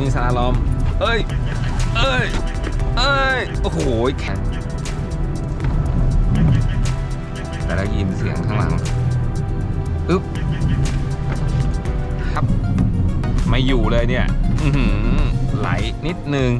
มีสาลอม เอ้ย เอ้ย เอ้ย โอ้โหแข็งแต่เรายินเสียงข้างหลังอึ๊บครับ ไม่อยู่เลยเนี่ยอือหือไหลนิดนึง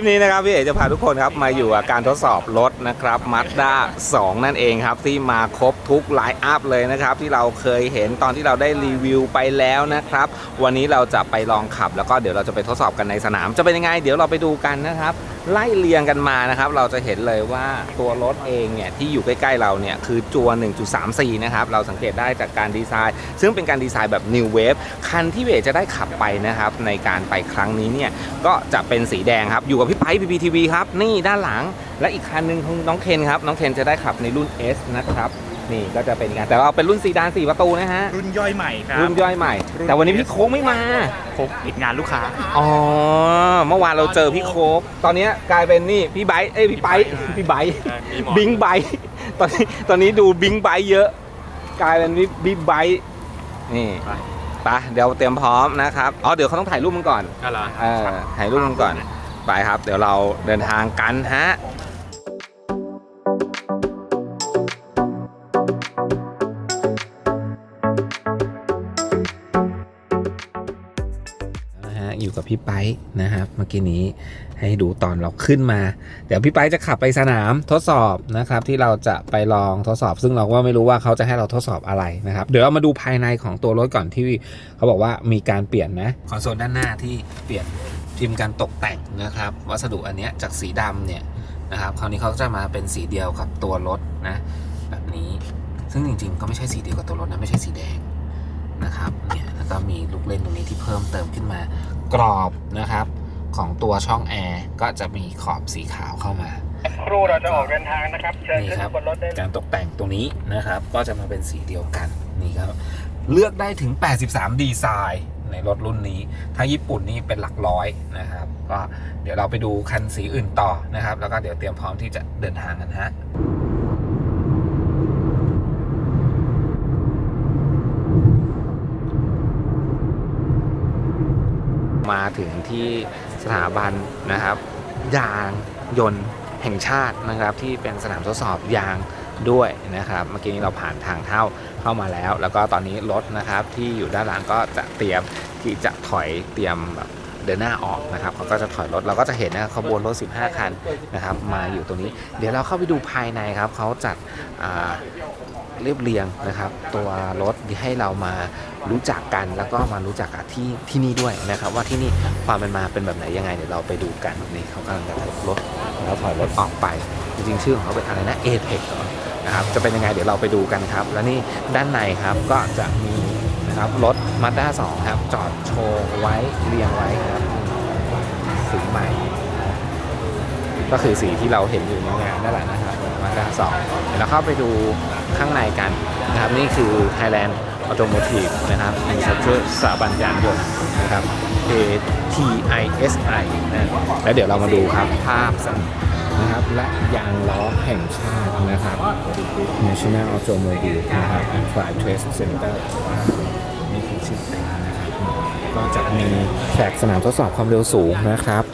ลิปนี้นะครับพี่เอกจะพาทุกคนครับมาอยู่กับการทดสอบรถนะครับมัตด้า2นั่นเองครับ ที่มาครบทุกไลน์อัพเลยนะครับ ที่เราเคยเห็นตอนที่เราได้รีวิวไปแล้วนะครับ วันนี้เราจะไปลองขับแล้วก็เดี๋ยวเราจะไปทดสอบกันในสนาม จะเป็นยังไง เดี๋ยวเราไปดูกันนะครับ ไล่เรียงกันมานะครับ เราจะเห็นเลยว่าตัวรถเองเนี่ยที่อยู่ใกล้ๆเราเนี่ยคือจัว 1.34 นะครับ เราสังเกตได้จากการดีไซน์ ซึ่งเป็นการดีไซน์แบบ New Wave คันที่เวจะได้ขับไปนะครับ ในการไปครั้งนี้เนี่ยก็จะเป็นสีแดงครับ อยู่กับพี่ไป๊พีพีทีวีครับ นี่ด้านหลัง และอีกคันหนึงของน้องเคนครับ น้องเคนจะได้ขับในรุ่น S นะครับ นี่ก็จะเป็นการแต่เราเป็นรุ่นสีดาน4ประตูนะฮะ รุ่นย่อยใหม่ครับ รุ่นย่อยใหม่ รุ่น แต่วันนี้พี่โค้งไม่มา ผมติดงานลูกค้า อ๋อ เมื่อวานเราเจอพี่โคกตอนนี้กลายเป็นนี่พี่ไบค์เอ้ยพี่ไบค์พี่ไบค์ใช่มีหมอน บิงไบค์ ตอนนี้ตอนนี้ดูบิงไบค์เยอะ กลายเป็นบิ๊กไบค์นี่ไป ไปเดี๋ยวเตรียมพร้อมนะครับอ๋อเดี๋ยวเขาต้องถ่ายรูปมันก่อนก็เหรอเออถ่ายรูปมันก่อนไปครับ เดี๋ยวเราเดินทางกันฮะ อยู่กับพี่ไปนะครับ เมื่อกี้นี้ให้ดูตอนเราขึ้นมา เดี๋ยวพี่ไปจะขับไปสนามทดสอบนะครับ ที่เราจะไปลองทดสอบ ซึ่งเราก็ไม่รู้ว่าเขาจะให้เราทดสอบอะไรนะครับ เดี๋ยวเรามาดูภายในของตัวรถก่อนที่เขาบอกว่ามีการเปลี่ยนนะคอนโซลด้านหน้าที่เปลี่ยนพิมพ์การตกแต่งนะครับ วัสดุอันนี้จากสีดำเนี่ยนะครับคราวนี้เขาจะมาเป็นสีเดียวกับตัวรถนะ แบบนี้ซึ่งจริงๆ ก็ไม่ใช่สีเดียวกับตัวรถนะไม่ใช่สีแดงนะครับเนี่ยแล้วก็มีลูกเล่นตรงนี้ที่เพิ่มเติมขึ้นมา กรอบนะครับ ของตัวช่องแอร์ก็จะมีขอบสีขาวเข้ามาครูเราจะออกเดินทางนะครับเชิญนี่ขึ้นครับบนรถได้เลยการตกแต่งตรงนี้นะครับ ก็จะมาเป็นสีเดียวกันนี่ครับ เลือกได้ถึง 83 ดีไซน์ในรถรุ่นนี้ ถ้าญี่ปุ่นนี่เป็นหลักร้อยนะครับ ก็เดี๋ยวเราไปดูคันสีอื่นต่อนะครับ แล้วก็เดี๋ยวเตรียมพร้อมที่จะเดินทางกันฮะ มาถึงที่สถาบันนะครับ ยางยนต์แห่งชาตินะครับ ที่เป็นสนามทดสอบยางด้วยนะครับ เมื่อกี้นี้เราผ่านทางเท้าเข้ามาแล้ว แล้วก็ตอนนี้รถนะครับที่อยู่ด้านหลังก็จะเตรียมที่จะถอยเตรียมแบบเดินหน้าออกนะครับเขาก็จะถอยรถเราก็จะเห็นนะขบวนรถ 15 คันนะครับ มาอยู่ตรงนี้ เดี๋ยวเราเข้าไปดูภายในครับเขาจัดอ่า เรียบเรียงนะครับ ตัวรถให้เรามารู้จักกันแล้วก็มารู้จักกับที่ที่นี่ด้วยนะครับ ว่าที่นี่ความเป็นมาเป็นแบบไหนยังไงเดี๋ยวเราไปดูกันนี่เขากำลังจะถอยรถแล้วถอยรถออกไป จริงๆ ชื่อของเขาเป็นอะไรนะเอเ c นะครับจะเป็นยังไงเดี๋ยวเราไปดูกันครับ แล้วนี่ด้านในครับก็จะมีนะครับรถมาด้า2ครับจอดโชว์ไว้เรียงไว้ครับสีใหม่ ก็คือสีที่เราเห็นอยู่ในงานนั่นแหละนะครับมาด้าสองเดี๋ยวเราเข้าไปดู ข้างในกันนะครับนี่คือ Thailand Automotive นะครับมีสถาบันยานยนต์นะครับ ATISI นะแล้วเดี๋ยวเรามาดูครับภาพสันนะครับและยางล้อแห่งชาตินะครับ National Automobile นะครับ Flight Test Center นี่คือชื่อเต็มนะครับก็จะมีแขกสนามทดสอบความเร็วสูงนะครับ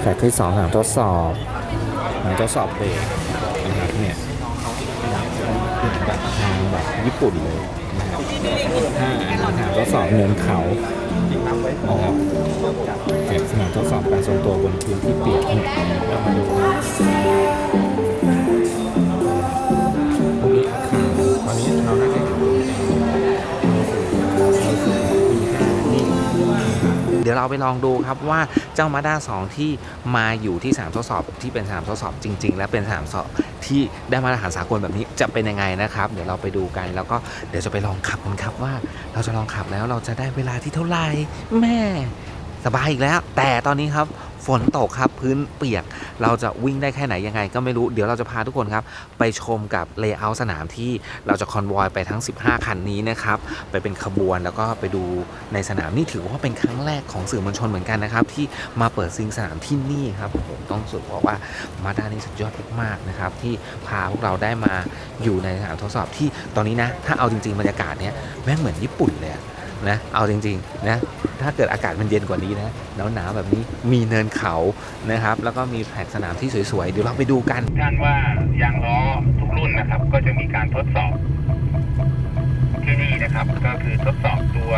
แฟกที่สองสนามทดสอบสนามทดสอบเบรกนะครับเนี่ยเหมือนแบบทางแบบ ญี่ปุ่นเลยนะครับห้าสนามทดสอบเนินเขานะครับแฟกสนามทดสอบการทรงตัวบนพื้นที่เปียกเนี่ยเรามาดูตรงนี้ครับตอนนี้เราน่าจะ ดี๋ดี๋ยวเราไปลองดูครับว่าเจ้ามาด้า2 ที่มาอยู่ที่สนามทดสอบที่เป็นสนามทดสอบจริง ๆ และเป็นสนามสอบที่ได้มาตรฐานสากลแบบนี้จะเป็นยังไงนะครับ เดี๋ยวเราไปดูกันแล้วก็เดี๋ยวจะไปลองขับกันครับว่า เราจะลองขับแล้วเราจะได้เวลาที่เท่าไหร่แม่สบายอีกแล้ว แต่ตอนนี้ครับ ฝนตกครับพื้นเปียก เราจะวิ่งได้แค่ไหนยังไงก็ไม่รู้ เดี๋ยวเราจะพาทุกคนครับ ไปชมกับเลเยอร์สนามที่เราจะคอนวอยไปทั้ง 15 คันนี้นะครับ ไปเป็นขบวนแล้วก็ไปดูในสนามนี่ถือว่าเป็นครั้งแรกของสื่อมวลชนเหมือนกันนะครับ ที่มาเปิดซิงสนามที่นี่ครับผมต้องสุดบอกว่ามาด้านี่สุดยอดมากๆนะครับที่พาพวกเราได้มาอยู่ในสนามทดสอบที่ตอนนี้นะ ถ้าเอาจริงๆบรรยากาศเนี้ยแม่งเหมือนญี่ปุ่นเลย นะ เอาจริงๆนะ ถ้าเกิดอากาศมันเย็นกว่านี้นะ หนาวๆแบบนี้ มีเนินเขานะครับ แล้วก็มีแผกสนามที่สวยๆ เดี๋ยวเราไปดูกัน ท่านว่ายางล้อทุกรุ่นนะครับ ก็จะมีการทดสอบที่นี่นะครับ ก็คือทดสอบตัว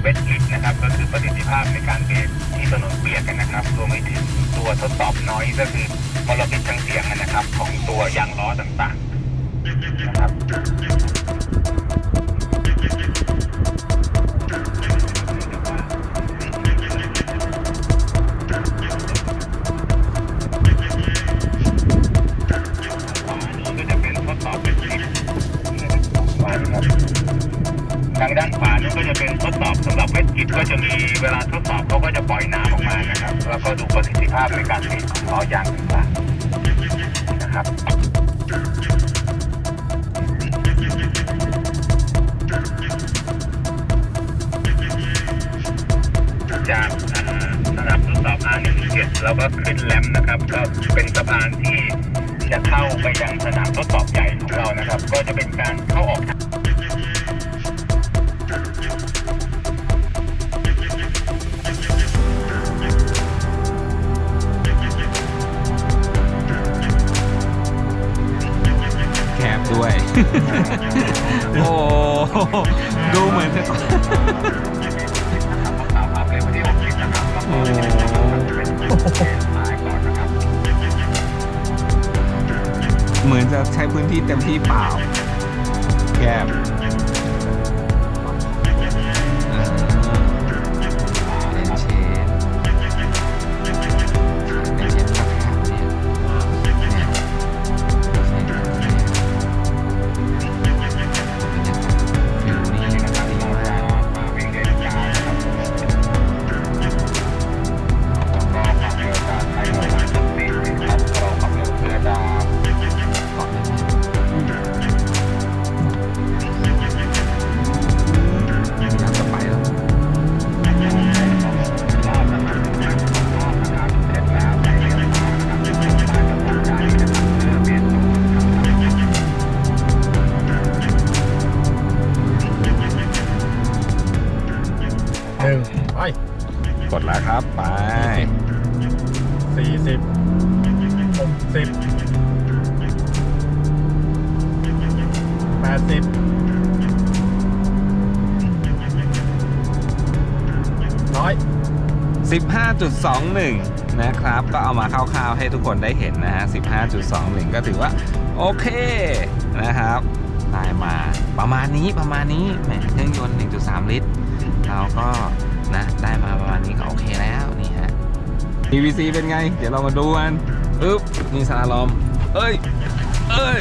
เวทลิฟนะครับ ก็คือประสิทธิภาพในการเบรกที่ถนนเปียกกันนะครับ รวมไปถึงตัวทดสอบน้อยก็คือมลพิษทางเสียงนะครับ ของตัวยางล้อต่างๆนะครับ ทดสอบสำหรับเวทกิจก็จะมีเวลาทดสอบเขาก็จะปล่อยน้ำออกมานะครับ แล้วก็ดูประสิทธิภาพในการติดของล้อยางต่างๆนะครับจากสนามทดสอบ R17 แล้วก็ขึ้นแลมนะครับ ก็เป็นสะพานที่จะเข้าไปยังสนามทดสอบใหญ่ของเรานะครับ ก็จะเป็นการเข้าออก โอ้ดูเหมือนจะโอเหมือนจะใช้พื้นที่เต็มที่เปล่าแกบ ไปสี่สิบหกสิบแปดสิบร้อย15.21 นะครับ ก็เอามาคร่าวๆให้ทุกคนได้เห็นนะฮะ 15.21 ก็ถือว่า โอเคนะครับได้มาประมาณนี้ประมาณนี้แหมเครื่องยนต์ 1.3 ลิตรเราก็ นะ ได้มาประมาณนี้ก็โอเคแล้วนี่ฮะ PVC เป็นไง เดี๋ยวเรามาดูกันอึ๊บนี่สลาลอม เอ้ย เอ้ย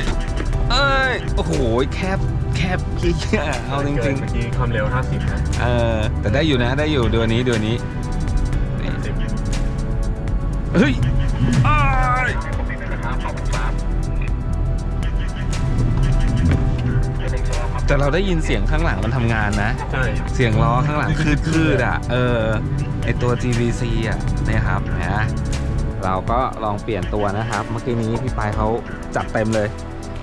เอ้ย โอ้โห แคบ แคบเกี้ยๆเอาจเกิรินงเมื่อกี้ความเร็ว 50 นะๆ เออ แต่ได้อยู่นะ ได้อยู่เดือนนี้เดือนนี้นี่10เฮ้ยอ้าย แต่เราได้ยินเสียงข้างหลังมันทำงานนะ ใช่เสียงล้อข้างหลังคืดคืดๆอะ เออ ไอตัว GVC อะเนี่ยครับนะ เราก็ลองเปลี่ยนตัวนะครับ เมื่อกี้นี้พี่ปายเขาจัดเต็มเลย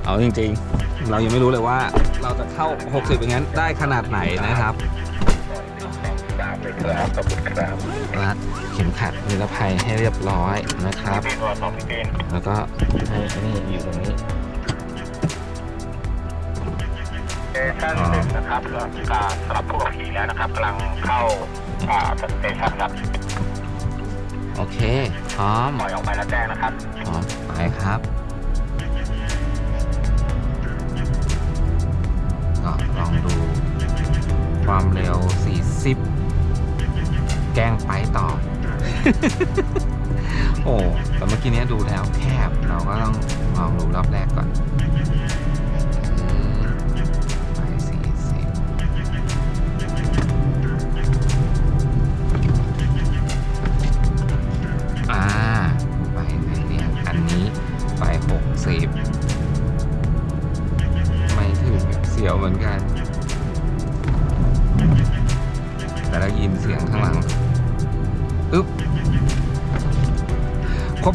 เอาจริงๆ เรายังไม่รู้เลยว่าเราจะเข้า 60อย่างนั้นได้ขนาดไหนนะครับตามเลยครับขอบคุณครับรัดเข็มขัดนิรภัยให้เรียบร้อยนะครับ พี่ตัวสองพี่เต้นแล้วก็ให้อันนี้อยู่ตรงนี้ เตชันหนึ่งนะครับแล้วการสำหรับผู้ขับขี่แล้วนะครับกำลังเข้าอ่าสเตชันครับโอเค พร้อม ปล่อยออกไปแล้วแจ้งนะครับ พร้อม ไปครับก็ลองดู ความเร็ว 40 แกล้งไปต่อ โอ้ แต่เมื่อกี้เนี้ยดูแล้วแคบ เราก็ต้องลองดูรอบแรกก่อน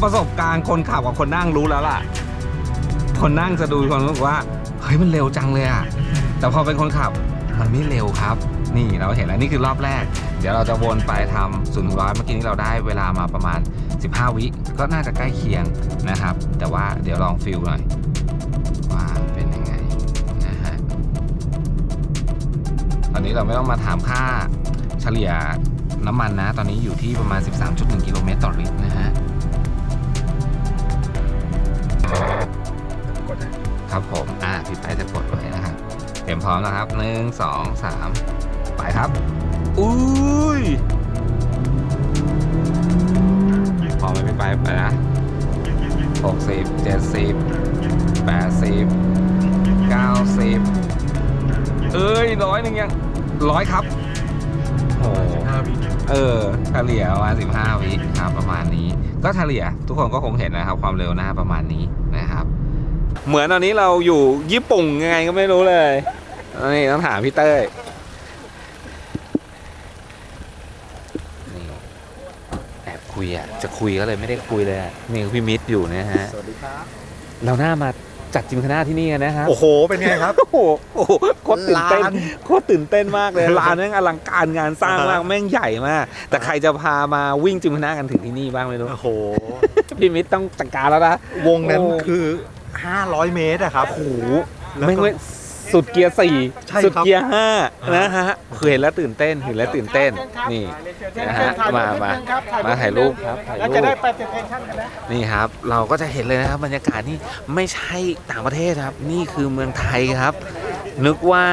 ประสบการณ์คนขับกับคนนั่งรู้แล้วล่ะ คนนั่งจะดูคนรู้สึกว่าเฮ้ยมันเร็วจังเลยอะแต่พอเป็นคนขับมันไม่เร็วครับ นี่เราเห็นแล้วนี่คือรอบแรก เดี๋ยวเราจะวนไปทำศูนย์ร้อยเมื่อกี้นี้เราได้เวลามาประมาณ 15 วิก็น่าจะใกล้เคียงนะครับ แต่ว่าเดี๋ยวลองฟิลหน่อยว่าเป็นยังไงนะฮะตอนนี้เราไม่ต้องมาถามค่าเฉลี่ยน้ำมันนะ ตอนนี้อยู่ที่ประมาณ 13.1 กิโลเมตรต่อลิตรนะฮะ กดให้ครับผม อ่าพี่ไปจะกดไว้นะครับเตรียมพร้อมนะครับหนึ่งสองสามไปครับ อุ้ยพร้อมไหมพี่ไปไปนะหกสิบเจ็ดสิบแปดสิบเก้าสิบเอ้ยร้อยหนึ่งยังร้อยครับโอ้โหเออเฉลี่ยประมาณ15วิครับประมาณนี้ ก็เฉลี่ยทุกคนก็คงเห็นนะครับความเร็วหน้าประมาณนี้นะครับ เหมือนตอนนี้เราอยู่ญี่ปุ่นยังไงก็ไม่รู้เลยนี่ต้องถามพี่เต้ยนี่แอบคุยอะจะคุยก็เลยไม่ได้คุยเลยอะนี่พี่มิตรอยู่นะฮะสวัสดีครับเราหน้ามา จัดจิมคณะที่นี่กันนะครับ โอ้โห เป็นไงครับ โอ้โหโอ้โหโคตรตื่นเต้นลานโคตรตื่นเต้นมากเลยลานแม่งอลังการงานสร้างมากแม่งใหญ่มาก แต่ใครจะพามาวิ่งจิมคณะกันถึงที่นี่บ้างไม่รู้โอ้โห พี่มิตรต้องจัดการแล้วนะวงนั้นโอ้คือ 500 เมตรอะครับโอ้โหแล้วก็แม่งไม่ สุดเกียร์สี่ใช่ครับ สุดเกียร์ห้านะฮะคือเห็นแล้วตื่นเต้นเห็นแล้วตื่นเต้นนี่นะฮะมามามาถ่ายรูปครับถ่ายรูปจะได้ไปเซ็นชั่นกันแล้วนี่ครับ เราก็จะเห็นเลยนะครับบรรยากาศนี่ไม่ใช่ต่างประเทศครับ นี่คือเมืองไทยครับ นึกว่า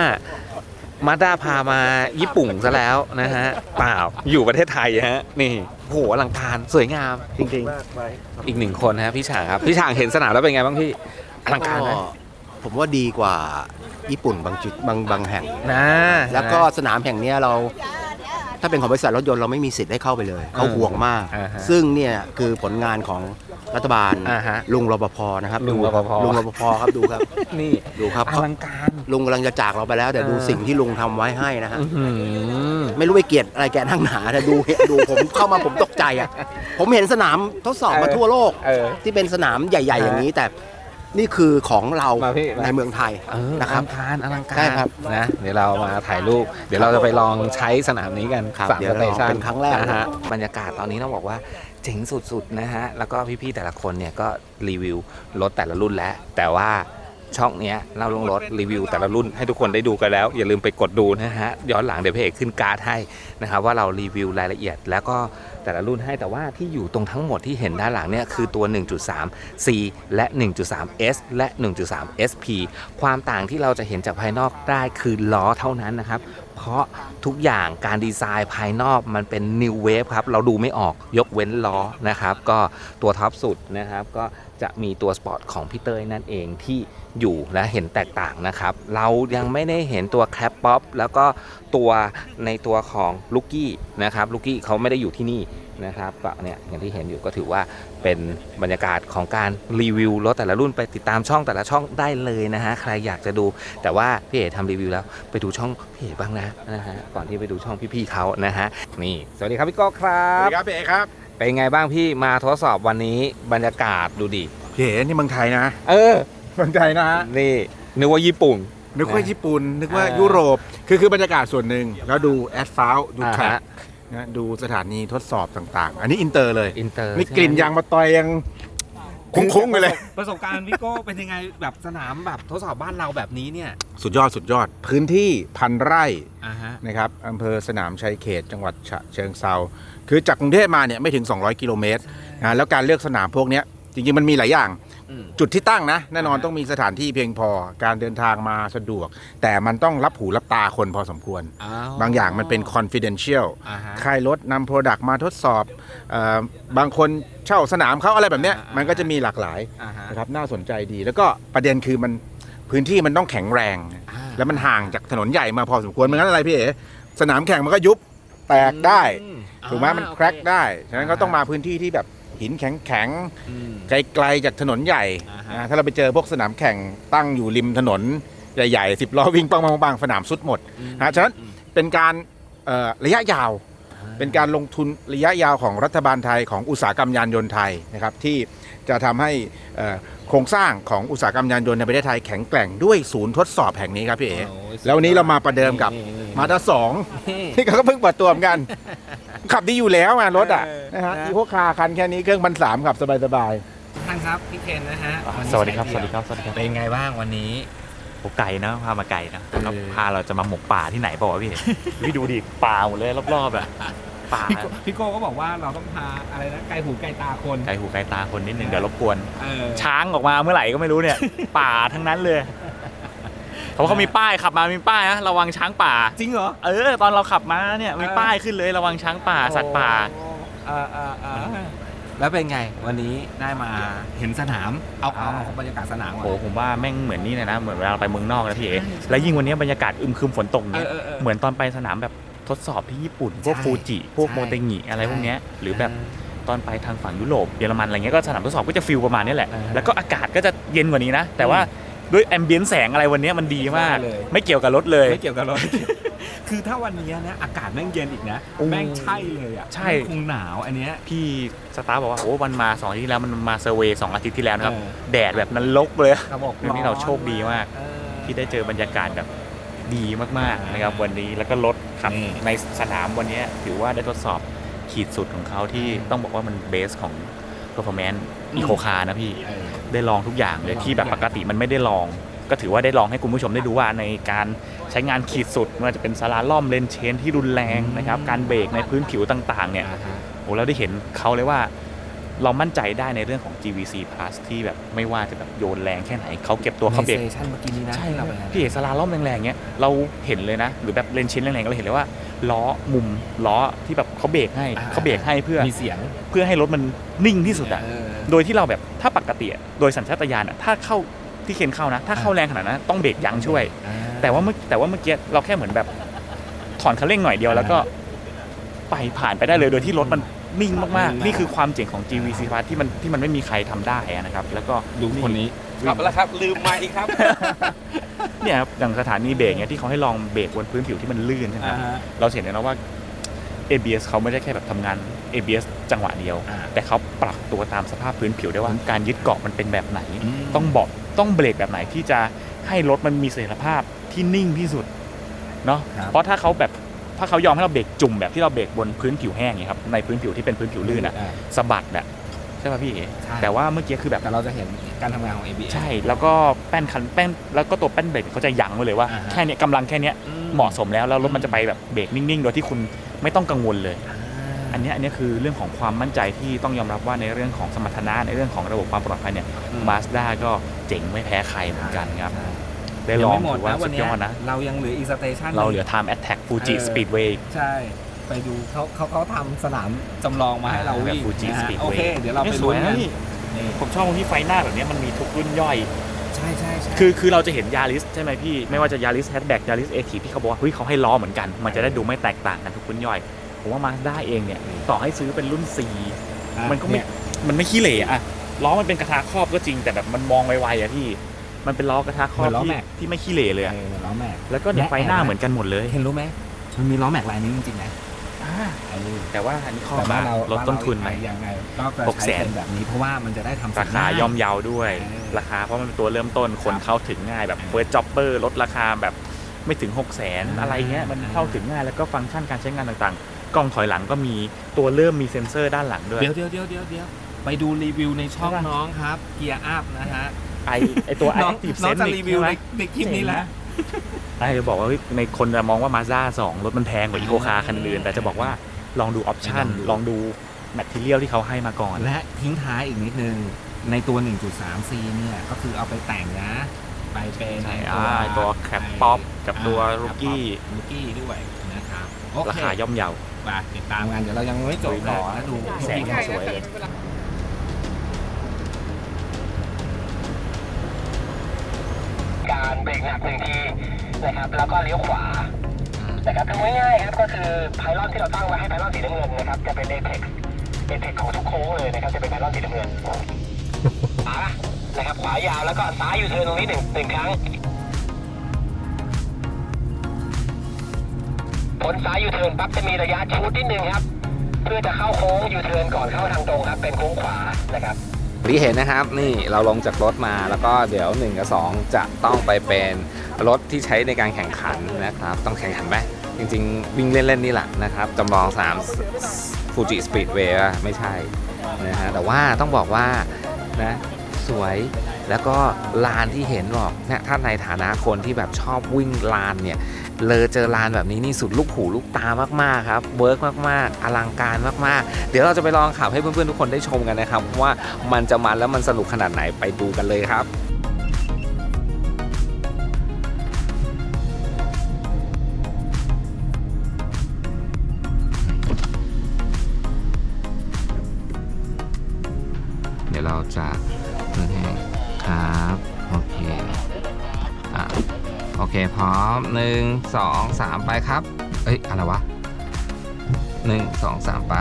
มาด้าพามาญี่ปุ่นซะแล้วนะฮะเปล่าอยู่ประเทศไทยฮะนี่โหอลังการสวยงามจริงมากไปๆอีกหนึ่งคนฮะพี่ฉางครับ พี่ฉางเห็นสนามแล้วเป็นไงบ้างพี่อลังการไหมก็ ผมว่าดีกว่าญี่ปุ่นบางจุดบางบางแห่ง นะแล้วก็สนามแห่งเนี้ยเรา ถ้าเป็นของบริษัทรถยนต์เราไม่มีสิทธิ์ได้เข้าไปเลย เขาห่วงมาก อ่าฮะซึ่งเนี่ยคือผลงานของรัฐบาลอ่าฮะลุงรปภนะครับลุงดูรปภ ลุงรปภครับดูครับ นี่ดูครับ อลังการ ลุงกำลังจะจากเราไปแล้ว แต่ดูเออ สิ่งที่ลุงทำไว้ให้นะฮะ อื้อหือ ไม่รู้ไปเกลียดอะไรแกนั่งหนาแต่ดูดูผมเข้ามาผมตกใจอะ ผมเห็นสนามทดสอบมาทั่วโลก เออที่เป็นสนามใหญ่ ๆ อย่างนี้ แต่ นี่คือของเรามาพี่มา ในเมืองไทยเอออนะครัลับงการอลังการใช่ครับ นะเดี๋ยวเรามาถ่ายรูป เดี๋ยวเราจะไปลองใช้สนามนี้กันครับสามเดี๋ยสวเตชันเป็นครั้งแรกนะฮะบรรยากาศตอนนี้ต้องบอกว่าเจ๋งสุดๆนะฮะ แล้วก็พี่ๆแต่ละคนเนี่ยก็รีวิวรถแต่ละรุ่นแล้ว แต่ว่าช่องเนี้ยเราลงรถรีวิวแต่ละรุ่นให้ทุกคนได้ดูกันแล้ว อย่าลืมไปกดดูนะฮะ ย้อนหลังเดี๋ยวพี่เอกขึ้นการ์ดให้นะครับว่าเรารีวิวรายละเอียดแล้วก็ แต่ละรุ่นให้แต่ว่าที่อยู่ตรงทั้งหมดที่เห็นด้านหลังเนี่ยคือตัว 1.3 C และ 1.3 S และ 1.3 SP ความต่างที่เราจะเห็นจากภายนอกได้คือล้อเท่านั้นนะครับ เพราะทุกอย่างการดีไซน์ภายนอกมันเป็น New Wave ครับ เราดูไม่ออกยกเว้นล้อนะครับ ก็ตัวท็อปสุดนะครับก็ จะมีตัวสปอร์ตของพี่เต้ยนั่นเองที่อยู่และเห็นแตกต่างนะครับ เรายังไม่ได้เห็นตัวแคปป๊อปแล้วก็ตัวในตัวของลูกกี้นะครับลูกกี้เขาไม่ได้อยู่ที่นี่นะครับก็เนี่ยอย่างที่เห็นอยู่ก็ถือว่าเป็นบรรยากาศของการรีวิวรถแต่ละรุ่นไปติดตามช่องแต่ละช่องได้เลยนะฮะใครอยากจะดู แต่ว่าพี่เอ๋ทำรีวิวแล้วไปดูช่องพี่เอ๋บ้างนะนะฮะก่อนที่ไปดูช่องพี่ๆเขานะฮะนี่สวัสดีครับพี่ก้ครับสวัสดีครับพี่เอกครับ เป็นไงบ้างพี่มาทดสอบวันนี้บรรยากาศดูดิพี่เอกนี่เมืองไทยนะ เออเมืองไทยนะฮะนี่นึกว่าญี่ปุ่น นึกว่านะญี่ปุ่น นึกว่าเออยุโรป คือคือบรรยากาศส่วนหนึ่งแล้วดูแอสฟัลดูอ่าแทร็ฮะกนะดูสถานีทดสอบต่างๆ อันนี้อินเตอร์เลยอินเตอร์นี่กลิ่นยางมาตอยยัง คุ้งๆไปเลย ประสบการณ์พี่โก้เป็นยังไงแบบสนามแบบทดสอบบ้านเราแบบนี้เนี่ยสุดยอดสุดยอด พื้นที่พันไร่อ่าฮะนะครับอำเภอสนามชัยเขตจังหวัดฉะเชิงเซาคือจากกรุงเทพมาเนี่ยไม่ถึง 200 กิโลเมตรนะแล้วการเลือกสนามพวกเนี้ยจริงๆมันมีหลายอย่างอืม จุดที่ตั้งนะแน่นอนอ่าต้องมีสถานที่เพียงพอการเดินทางมาสะดวก แต่มันต้องรับหูรับตาคนพอสมควรอ้วบางอย่างมันเป็น confidential อ่าฮะค่ายรถนำ Product มาทดสอบเออบางคนเช่าสนามเขาอะไรแบบเนี้ยอ่าอ่ามันก็จะมีหลากหลายอ่าฮะนะครับน่าสนใจดี แล้วก็ประเด็นคือมันพื้นที่มันต้องแข็งแรงอ่าแล้วมันห่างจากถนนใหญ่มาพอสมควรไม่งั้นอะไรพี่เอ๋สนามแข่งมันก็ยุบแตกได้อืมถูกไหมอ่ามันโอแครกได้ฉะนั้นก็อ่าต้องมาพื้นที่ที่แบบ หินแข็งอืม ๆ ไกลๆจากถนนใหญ่อ่าฮะ นะถ้าเราไปเจอพวกสนามแข่งตั้งอยู่ริมถนนใหญ่ๆสิบล้อวิ่งปังปังปังสนามสุดหมด นะฉะนั้นเป็นการเอ่อระยะยาว เป็นการลงทุนระยะยาวของรัฐบาลไทยของอุตสาหกรรมยานยนต์ไทยนะครับที่จะทำให้เอ่อโครงสร้างของอุตสาหกรรมยานยนต์ในประเทศไทยแข็งแกร่งด้วยศูนย์ทดสอบแห่งนี้ครับพี่เอ๋โอ้ยแล้ววันนี้เรามาประเดิมกับนี่ มาด้าสองนี่ที่เขาก็เพิ่งเปิดตัวเหมือนกัน ขับดีอยู่แล้วอะรถอะเออนะฮะนะ อีโคคาร์คันแค่นี้เครื่องพันสามขับสบายท่านครับพี่เคนนะฮะนนี้สวัสดีครับใช้สวัสดีครับ สวัสดีครับเป็นไงบ้างวันนี้ โอ้ไก่นะ พามาไก่นะแล้วเออ พาเราจะมาหมกป่าที่ไหนเปล่าวะพี่ พี่ดูดิป่าหมดเลยรอบๆอะป่าพี่โก้พี่โก้ก็บอกว่าเราต้องพาอะไรนะไกลหูไกลตาคนไก่หูไก่ตาคนนิดนึงเดี๋ยวรบกวน เออช้างออกมาเมื่อไหร่ก็ไม่รู้เนี่ย ป่าทั้งนั้นเลย เขาบอกเขามีป้ายขับมามีป้ายนะระวังช้างป่า จริงเหรอ เออ ตอนเราขับมาเนี่ยมีเออป้ายขึ้นเลยระวังช้างป่าสัตว์ป่าเออเออเออแล้วเป็นไงวันนี้ได้มาเห็นสนามเอาเอาเอาบรรยากาศสนามก่อนโอ้ผมว่าแม่งเหมือนนี่เลยนะเหมือนเวลาเราไปเมืองนอกนะพี่เอ๋แล้วยิ่งวันนี้บรรยากาศอึมครึมฝนตกเนี่ยเออเออเออเหมือนตอนไปสนามแบบทดสอบที่ญี่ปุ่น พวกใช่ฟูจิพวกใช่โมเตงิอะไรพวกเนี้ยหรือแบบเออตอนไปทางฝั่งยุโรปเยอรมันอะไรเงี้ยก็สนามทดสอบก็จะฟิลประมาณนี้แหละอ่าฮะแล้วก็อากาศก็จะเย็นกว่านี้นะ แต่ว่า ด้วยแอมเบียนแสงอะไรวันนี้มันดีมากได้เลย ไม่เกี่ยวกับรถเลย ไม่เกี่ยวกับรถ คือถ้าวันนี้นะอากาศแม่งเย็นอีกนะ โอ้แม่งใช่เลยอะใช่ แม่งคงหนาวอันเนี้ย พี่สตาร์บอกว่าโอ้วันมาสองอาทิตย์ที่แล้วมันมาเซอร์เวย์สองอาทิตย์ที่แล้วนะครับ เออ แดดแบบนั้นลกเลย เขาบอกวันนี้เราโชคดีมาก เออ ที่ได้เจอบรรยากาศแบบดีมากๆนะครับวันนี้แล้วก็รถขับนี่ ในสนามวันนี้ถือว่าได้ทดสอบขีดสุดของเขาที่ต้องบอกว่ามันเบสของ performance อีโคคาร์นะพี่ เออ ได้ลองทุกอย่างเลยได้ลองที่แบบทุกอย่างปกติมันไม่ได้ลอง ก็ถือว่าได้ลองให้คุณผู้ชมได้ดูว่าในการใช้งานขีดสุดไม่ว่าจะเป็นสลาล่อมเลนเชนที่รุนแรงนะครับการเบรกในพื้นผิวต่างๆเนี่ยอ่าฮะโอ้เราได้เห็นเขาเลยว่าเรามั่นใจได้ในเรื่องของ GVC Plus ที่แบบไม่ว่าจะแบบโยนแรงแค่ไหนเขาเก็บตัวเขาเบรกในเซสชั่นเมื่อกี้นี้นะใช่ที่ครัเราบไปนะพี่เอกสลาล่อมแรงๆเงี้ยเราเห็นเลยนะ หรือแบบเลนชิ้นแรงๆเราเห็นเลยว่าล้อมุมล้อที่แบบเขาเบรกให้อ่าเขาเบรกให้เพื่อมีเสียงเพื่อให้รถมันนิ่งที่สุดอะเออ โดยที่เราแบบถ้าปกติอะโดยสัญชาตญาณอะถ้าเข้าที่เคนเข้านะ ถ้าเข้าแรงขนาดนั้นต้องเบรกยั้งช่วยอ่าแต่ว่าเมื่อแต่ว่าเมื่อกี้เราแค่เหมือนแบบถอนคันเร่งหน่อยเดียวแล้วก็ไปผ่านไปได้เลยโดยที่รถมันนิ่งมากนิ่งมากๆนี่คือความเจ๋งของ GVC Plus ที่มันที่มันไม่มีใครทำได้อะนะครับ แล้วก็ดูคนนี้กลับแล้วครับ ลืมไมค์ครับ เนี่ยครับอย่างสถานีเบรกเนี่ยที่เขาให้ลองเบรกบนพื้นผิวที่มันลื่นใช่ไหมอ่าครับฮะเราเห็นเลยนะว่า ABS เขาไม่ได้แค่แบบทำงาน ABS จังหวะเดียวอ่าแต่เขาปรับตัวตามสภาพพื้นผิวได้ว่าการยึดเกาะมันเป็นแบบไหนอืมต้องบอกต้องเบรกแบบไหนที่จะให้รถมันมีเสถียรภาพที่นิ่งที่สุดเนาะครับเพราะถ้าเขาแบบถ้าเขายอมให้เราเบรกจุ่มแบบที่เราเบรกบนพื้นผิวแห้งเนี่ยครับในพื้นผิวที่เป็นพื้นผิวลื่นอะอ่าสะบัดอะใช่ป่ะพี่เอ๋ใช่แต่ว่าเมื่อกี้คือแบบแต่เราจะเห็นการทำงานของ ABS ใช่แล้วก็แป้นคันแป้นแล้วก็ตัวแป้นเบรกเขาจะยั้งไว้เลยว่าอ่าฮะแค่เนี้ยกำลังแค่เนี้ยอืเหมาะสมแล้วแล้วรถมันจะไปแบบเบรกนิ่งๆ โดยที่คุณ ไม่ต้องกังวลเลย อันเนี้ยอันเนี้ยคือเรื่องของความมั่นใจที่ต้องยอมรับว่าในเรื่องของสมรรถนะในเรื่องของระบบความปลอดภัยเนี่ยอืมมาสด้าก็เจ๋งไม่แพ้ใครเหมือนกันครับใช่ได้ลองยังไม่หมดถือว่านะวัสุนดเนี้ยยอดนะ เรายังเหลืออีกสเตชันเราเหลือ Time Attack Fuji เออ Speedway ใช่ ไปดูเขาเขาเขาทำสนามจำลองมาให้เราวิ่งแบบ Fuji นะฮะ Speedway โอเค เดี๋ยวเราไปนี่สลุ้วนยกันะนพี่นี่ผมชอบตรงที่ไฟหน้าแบบเนี้ยมันมีทุกรุ่นย่อยใช่ใช่ใช่ คือคือเราจะเห็นยาริสใช่ไหมพี่ไม่ว่าจะยาริสแฮชแบ็กยาริสเอทีที่เขาบอกว่าเฮ้ยเขาให้ล้อเหมือนกันมันจะได้ดูไม่แตกต่างกันทุกรุ่นย่อย ผมว่ามาสด้าเองเนี่ยต่อให้ซื้อเป็นรุ่น C อะมันก็ไม่เยมันไม่ขี้เหร่อะล้อมันเป็นกระทะครอบก็จริงแต่แบบมันมองไวๆอะพี่ มันเป็นล้อกระทะครอบเหมือนล้อที่แม็กที่ไม่ขี้เหร่เลยอะเออล้อแม็กแล้วก็เนี่ยและไฟหน้าแอบเหมือนกันหมดเลยเห็นรู้ไหมมันมีล้อแม็กลายนี้จริงๆนะอ่าไอ้นี่ แต่ว่าอันนี้ครอบแต่มาว่าเราลดต้นทุนหน่อยยังไงก็จะหกแสใช้นเป็นแบบนี้เพราะว่ามันจะได้ทำราคาย่อมเยาด้วยเออราคาเพราะมันเป็นตัวเริ่มต้นคนเข้าถึงง่ายแบบเฟิร์สจ็อบเปอร์ลดราคาแบบไม่ถึง 6 0 0 0 0นอะไรเงี้ยมันเข้าถึงง่ายแล้วก็ฟังก์ชันการใช้งานต่างๆ กล้องถอยหลังก็มีตัวเริ่มมีเซ็นเซอร์ด้านหลังด้วย เดี๋ยวเดี๋ยวเดี๋ยวเดี๋ยวเดี๋ยวไปดูรีวิวในช่องใช่ปะน้องครับเกียร์อัพนะฮะไอไอตัวน้อง Active น้อง Sense จะรีวิวในใช่ไหมในคลิปนี้แหละ ไอจะบอกว่าเฮ้ยในคนจะมองว่า Mazda 2รถมันแพงกว่าอีโคคาร์คันอื่น แต่จะบอกว่าลองดูออปชั่นลองดูลองดูแมทเทียลที่เขาให้มาก่อน และทิ้งท้ายอีกนิดนึง ในตัว 1.3C เนี่ย ก็คือเอาไปแต่งนะ ไปเป็นใช่อ่าตัวแคปป๊อปกับตัวลูกี้ลูกี้ด้วยนะครับโอเคราคาย่อมเยาไปติดตามกันเดี๋ยวเรายังไม่จบนะแล้วดูแสงยังสวยเลย การเบรกหนักหนึ่งทีนะครับ แล้วก็เลี้ยวขวานะครับคือง่ายๆครับก็คือไพลอนที่เราตั้งไว้ให้ไพลอนสีน้ำเงินนะครับจะเป็นเอเพ็กเอเพ็กของทุกโค้งเลยนะครับจะเป็นไพลอนสีน้ำเงินขวานะครับขวายาวแล้วก็ซ้ายอยู่เทินตรงนี้หนึ่งหนึ่งครั้งพ้นซ้ายอยู่เทินปั๊บจะมีระยะชูดนิดนึงครับ เพื่อจะเข้าโค้งอยู่เทินก่อนเข้าทางตรงครับ เป็นโค้งขวานะครับ ที่เห็นนะครับ นี่เราลงจากรถมาแล้วก็เดี๋ยว 1 กับ 2 จะต้องไปเป็นรถที่ใช้ในการแข่งขันนะครับ ต้องแข่งขันไหมจริง ๆ วิ่งเล่น ๆ นี่แหละนะครับจำลอง3ฟูจิสปีดเวย์ไม่ใช่นะฮะแต่ว่าต้องบอกว่านะสวย แล้วก็ลานที่เห็นบอกเนี่ยถ้าในฐานะคนที่แบบชอบวิ่งลานเนี่ยเลยเจอลานแบบนี้นี่สุดลูกหูลูกตามากๆครับเวิร์กมากๆ อลังการมากๆ เดี๋ยวเราจะไปลองขับให้เพื่อนๆทุกคนได้ชมกันนะครับว่ามันจะมันแล้วมันสนุกขนาดไหนไปดูกันเลยครับ หนึ่งสองสามไปครับ เอ้ย อะไรวะหนึ่งสองสามไป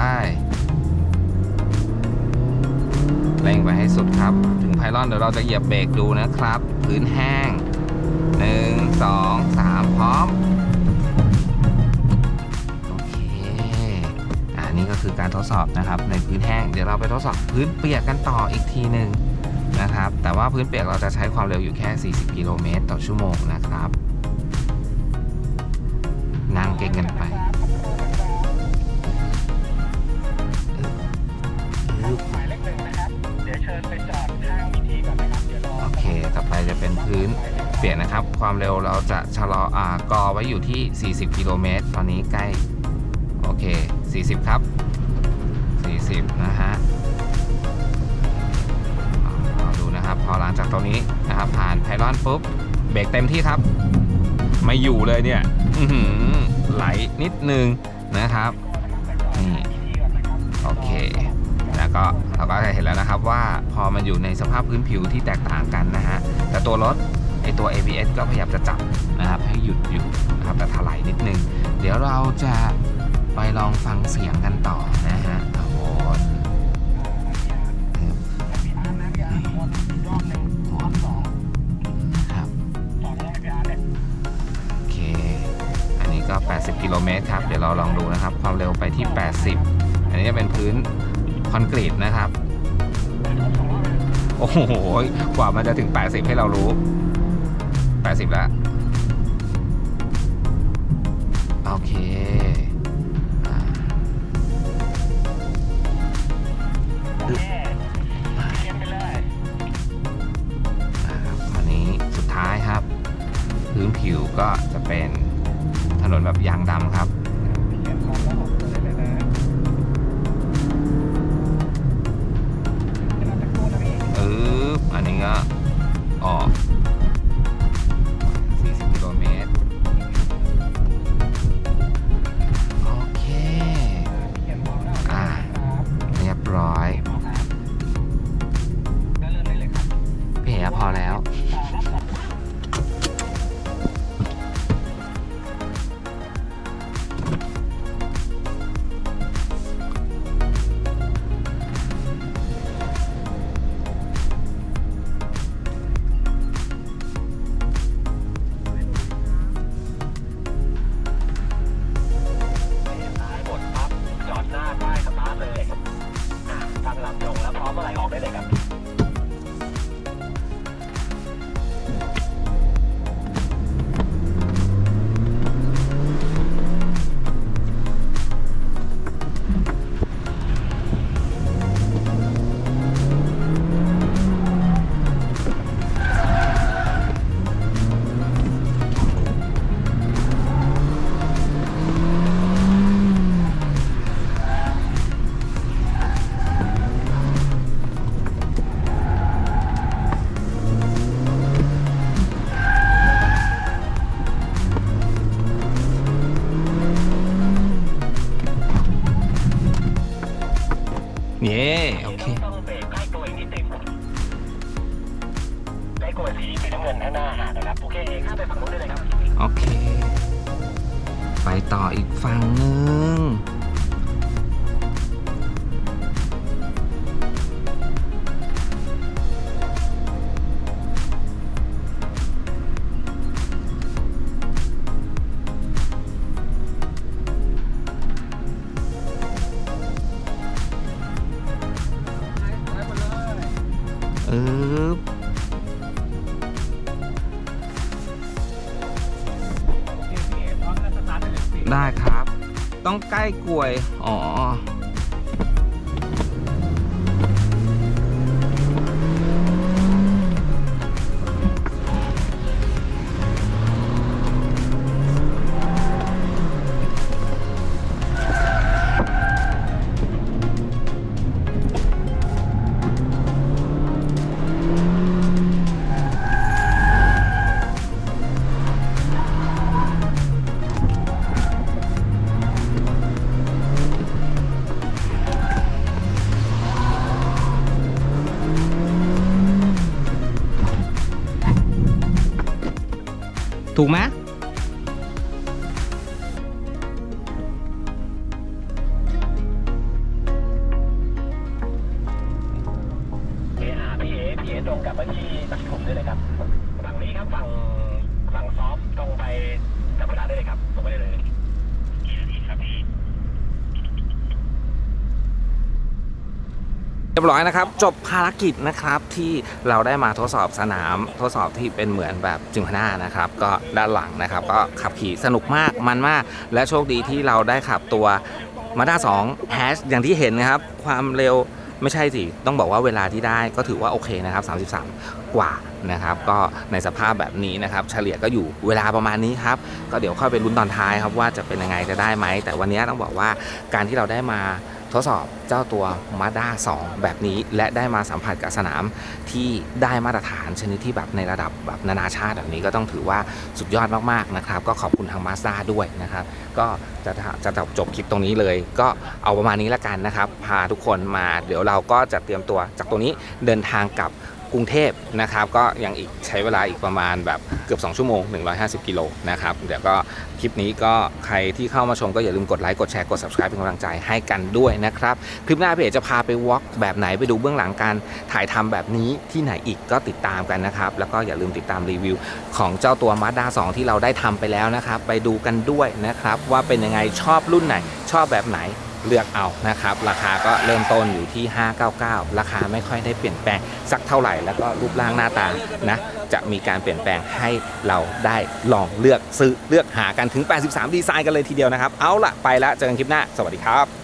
เร่งไปให้สุดครับ ถึงไพลอนเดี๋ยวเราจะเหยียบเบรกดูนะครับ พื้นแห้งหนึ่งสองสามพร้อม โอเคอ่านี่ก็คือการทดสอบนะครับ ในพื้นแห้ง เดี๋ยวเราไปทดสอบพื้นเปียกกันต่ออีกทีหนึ่งนะครับ แต่ว่าพื้นเปียกเราจะใช้ความเร็วอยู่แค่ 40 กิโลเมตรต่อชั่วโมงนะครับ นั่งเก่งกันไปโอเค ต่อไปจะเป็นพื้นเปียกนะครับ ความเร็วเราจะชะลออ่ากอไว้อยู่ที่ 40 กิโลเมตร ตอนนี้ใกล้ โอเค 40 ครับ 40 นะฮะลองดูนะครับ พอหลังจากตรงนี้นะครับ ผ่านไพลอนปุ๊บ เบรกเต็มที่ครับ ไม่อยู่เลยเนี่ยอื้อหือ ไหลนิดนึงนะครับนี่โอเค แล้วก็เราก็จะเห็นแล้วนะครับว่าพอมันอยู่ในสภาพพื้นผิวที่แตกต่างกันนะฮะแต่ตัวรถไอตัว ABS ก็พยายามจะจับนะครับให้หยุดอยู่นะครับแต่ถลายนิดนึง เดี๋ยวเราจะไปลองฟังเสียงกันต่อนะฮะ ก็ 80 กิโลเมตรครับ เดี๋ยวเราลองดูนะครับ ความเร็วไปที่ 80 อันนี้จะเป็นพื้นคอนกรีตนะครับ โอ้โห กว่ามันจะถึง 80 ให้เรารู้ 80 แล้ว โอเคครับอันนี้สุดท้ายครับ พื้นผิวก็จะเป็น นนแบบยางดำครับเอออันนี้ก็ออก40กิ องใกล้กลวย อ๋อ ถูกไหม ยบร้อยนะครับ จบภารกิจนะครับที่เราได้มาทดสอบสนาม ทดสอบที่เป็นเหมือนแบบจิมคนานะครับ ก็ด้านหลังนะครับ ก็ขับขี่สนุกมากมันมาก และโชคดีที่เราได้ขับตัวมาด้า2แฮชอย่างที่เห็นนะครับ ความเร็วไม่ใช่สิ ต้องบอกว่าเวลาที่ได้ก็ถือว่าโอเคนะครับ 33 กว่านะครับ ก็ในสภาพแบบนี้นะครับ เฉลี่ยก็อยู่เวลาประมาณนี้ครับ ก็เดี๋ยวค่อยไปลุ้นตอนท้ายครับว่าจะเป็นยังไงจะได้ไหม แต่วันนี้ต้องบอกว่าการที่เราได้มา ทดสอบเจ้าตัว Mazda 2 แบบนี้ และได้มาสัมผัสกับสนามที่ได้มาตรฐานชนิดที่แบบในระดับแบบนานาชาติแบบนี้ก็ต้องถือว่าสุดยอดมากๆนะครับ ก็ขอบคุณทาง Mazda ด้วยนะครับ ก็จะจะจบจบคลิปตรงนี้เลย ก็เอาประมาณนี้ละกันนะครับ พาทุกคนมาเดี๋ยวเราก็จะเตรียมตัวจากตรงนี้เดินทางกลับ กรุงเทพนะครับก็ยังอีกใช้เวลาอีกประมาณแบบเกือบ 2 ชั่วโมง 150 กิโลนะครับเดี๋ยวก็คลิปนี้ก็ใครที่เข้ามาชมก็อย่าลืมกดไลค์กดแชร์กด subscribe เป็นกำลังใจให้กันด้วยนะครับคลิปหน้าเพจจะพาไปวอล์กแบบไหนไปดูเบื้องหลังการถ่ายทำแบบนี้ที่ไหนอีกก็ติดตามกันนะครับแล้วก็อย่าลืมติดตามรีวิว ของเจ้าตัว Mazda 2 ที่เราได้ทำไปแล้วนะครับไปดูกันด้วยนะครับว่าเป็นยังไงชอบรุ่นไหนชอบแบบไหน เลือกเอานะครับ ราคาก็เริ่มต้นอยู่ที่ 599 ราคาไม่ค่อยได้เปลี่ยนแปลงสักเท่าไหร่ แล้วก็รูปร่างหน้าตานะจะมีการเปลี่ยนแปลงให้เราได้ลองเลือกซื้อเลือกหากันถึง 83 ดีไซน์กันเลยทีเดียวนะครับ เอาละไปละเจอกันคลิปหน้า สวัสดีครับ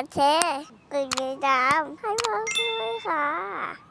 กดแชร์ กดติดตามให้พ่อด้วยค่ะ